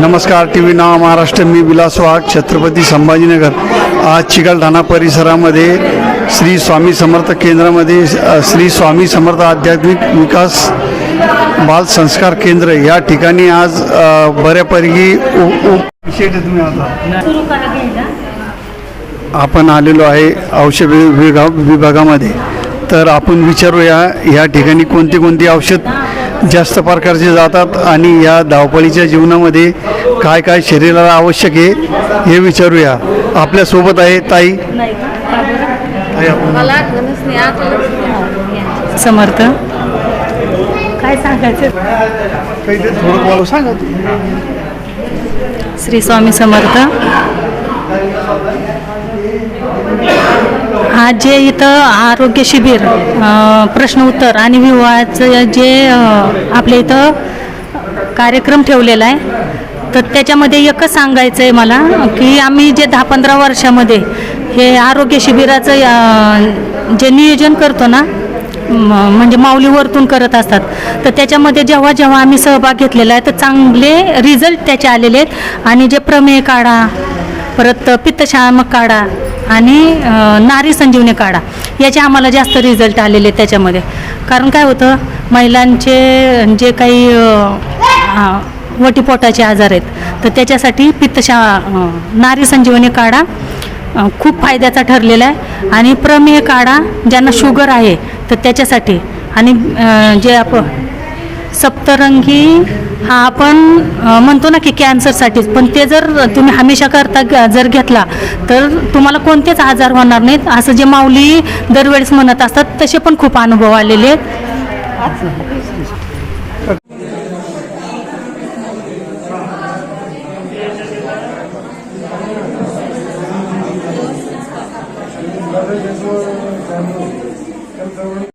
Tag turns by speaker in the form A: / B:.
A: नमस्कार T V नाव महाराष्ट्र मी विलास वाघ छत्रपती संभाजीनगर. आज चिकलठाणा परिसरामध्ये श्री स्वामी समर्थ केंद्रामध्ये श्री स्वामी समर्थ आध्यात्मिक विकास बाल संस्कार केंद्र या ठिकाणी आज बऱ्यापैकी उ- आपण आलेलो आहे औषध विभागामध्ये. तर आपण विचारूया या ठिकाणी कोणती कोणती औषध जास्त प्रकारचे जातात आणि या धावपळीच्या जीवनामध्ये काय काय शरीराला आवश्यक आहे हे विचारूया. आपल्यासोबत आहे ताई.
B: समर्थ. काय सांगायचं?
A: सांगा
B: श्री स्वामी समर्थ. आज जे इथं आरोग्य शिबिर प्रश्न उत्तर आणि विवाहाचं जे आपल्या इथं कार्यक्रम ठेवलेला आहे तर त्याच्यामध्ये एकच सांगायचं आहे मला की आम्ही जे दहा पंधरा वर्षामध्ये हे आरोग्य शिबिराचं जे नियोजन करतो ना म्हणजे माऊली वरतून करत असतात तर त्याच्यामध्ये जेव्हा जेव्हा आम्ही सहभाग घेतलेला आहे तर चांगले रिझल्ट त्याचे आलेले आहेत. आणि जे प्रमेय काढा परत पित्तशामक काढा आणि नारी संजीवनी काढा. याचे आम्हाला जास्त रिझल्ट आलेले आहेत त्याच्यामध्ये. कारण काय होतं महिलांचे जे काही वटीपोटाचे आजार आहेत तर त्याच्यासाठी पित्तशा नारी संजीवनी काढा खूप फायद्याचा ठरलेला आहे. आणि प्रमेय काढा ज्यांना शुगर आहे तर त्याच्यासाठी. आणि जे आपण सप्तरंगी हा आपण म्हणतो ना की कॅन्सरसाठीच पण ते जर तुम्ही हमेशा करता जर घेतला तर तुम्हाला कोणतेच आजार होणार नाहीत. असं जे माऊली दरवेळेस म्हणत असतात तसे पण खूप अनुभव आलेले आहेत.